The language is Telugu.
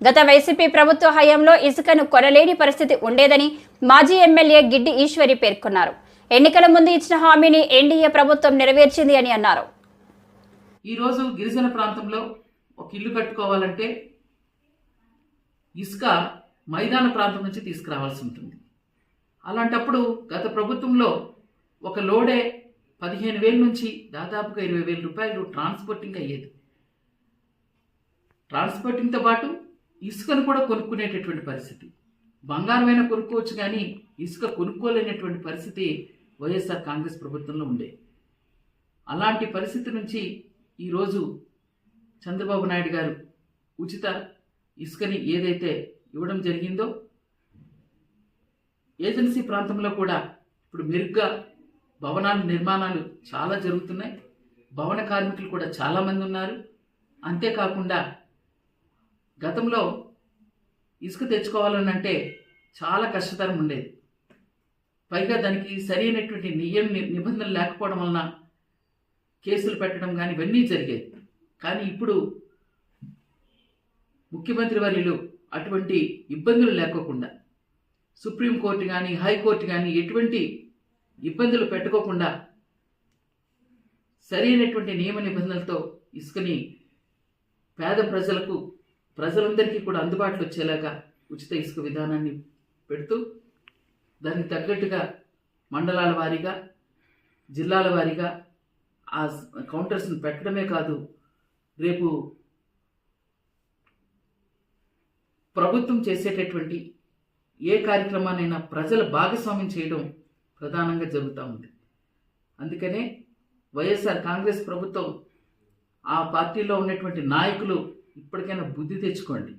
గత వైసీపీ ప్రభుత్వ హయాంలో ఇసుకను కొనలేని పరిస్థితి ఉండేదని మాజీ ఎమ్మెల్యే గిడ్డి ఈశ్వరి పేర్కొన్నారు. ఎన్నికల ముందు ఇచ్చిన హామీని ఎన్డీఏ ప్రభుత్వం నెరవేర్చింది అని అన్నారు. ఈరోజు గిరిజన ప్రాంతంలో ఒక ఇల్లు కట్టుకోవాలంటే ఇసుక మైదాన ప్రాంతం నుంచి తీసుకురావాల్సి ఉంటుంది. అలాంటప్పుడు గత ప్రభుత్వంలో ఒక లోడే పదిహేను వేల నుంచి దాదాపుగా ఇరవై వేల రూపాయలు ట్రాన్స్పోర్టింగ్ అయ్యేది. ట్రాన్స్పోర్టింగ్తో పాటు ఇసుకను కూడా కొనుక్కునేటటువంటి పరిస్థితి. బంగారమైన కొనుక్కోవచ్చు కానీ ఇసుక కొనుక్కోలేనటువంటి పరిస్థితి వైఎస్ఆర్ కాంగ్రెస్ ప్రభుత్వంలో ఉండే. అలాంటి పరిస్థితి నుంచి ఈరోజు చంద్రబాబు నాయుడు గారు ఉచిత ఇసుకని ఏదైతే ఇవ్వడం జరిగిందో ఏజెన్సీ ప్రాంతంలో కూడా ఇప్పుడు మెరుగ్గా భవనాల నిర్మాణాలు చాలా జరుగుతున్నాయి. భవన కార్మికులు కూడా చాలామంది ఉన్నారు. అంతేకాకుండా గతంలో ఇసుక తెచ్చుకోవాలని అంటే చాలా కష్టతరం ఉండేది. పైగా దానికి సరైనటువంటి నియమ నిబంధనలు లేకపోవడం వలన కేసులు పెట్టడం కానీ ఇవన్నీ జరిగేది కానీ ఇప్పుడు ముఖ్యమంత్రి వర్యులు అటువంటి ఇబ్బందులు లేకోకుండా సుప్రీంకోర్టు కానీ హైకోర్టు కానీ ఎటువంటి ఇబ్బందులు పెట్టుకోకుండా సరైనటువంటి నియమ నిబంధనలతో ఇసుకని పేద ప్రజలకు ప్రజలందరికీ కూడా అందుబాటులో వచ్చేలాగా ఉచిత ఇసుక విధానాన్ని పెడుతూ దానికి తగ్గట్టుగా మండలాల వారీగా జిల్లాల వారీగా ఆ కౌంటర్స్ని పెట్టడమే కాదు రేపు ప్రభుత్వం చేసేటటువంటి ఏ కార్యక్రమాన్నైనా ప్రజల భాగస్వామ్యం చేయడం ప్రధానంగా జరుగుతూ ఉంది. అందుకనే వైఎస్ఆర్ కాంగ్రెస్ ప్రభుత్వం ఆ పార్టీలో ఉన్నటువంటి నాయకులు ఇప్పటికైనా బుద్ధి తెచ్చుకోండి.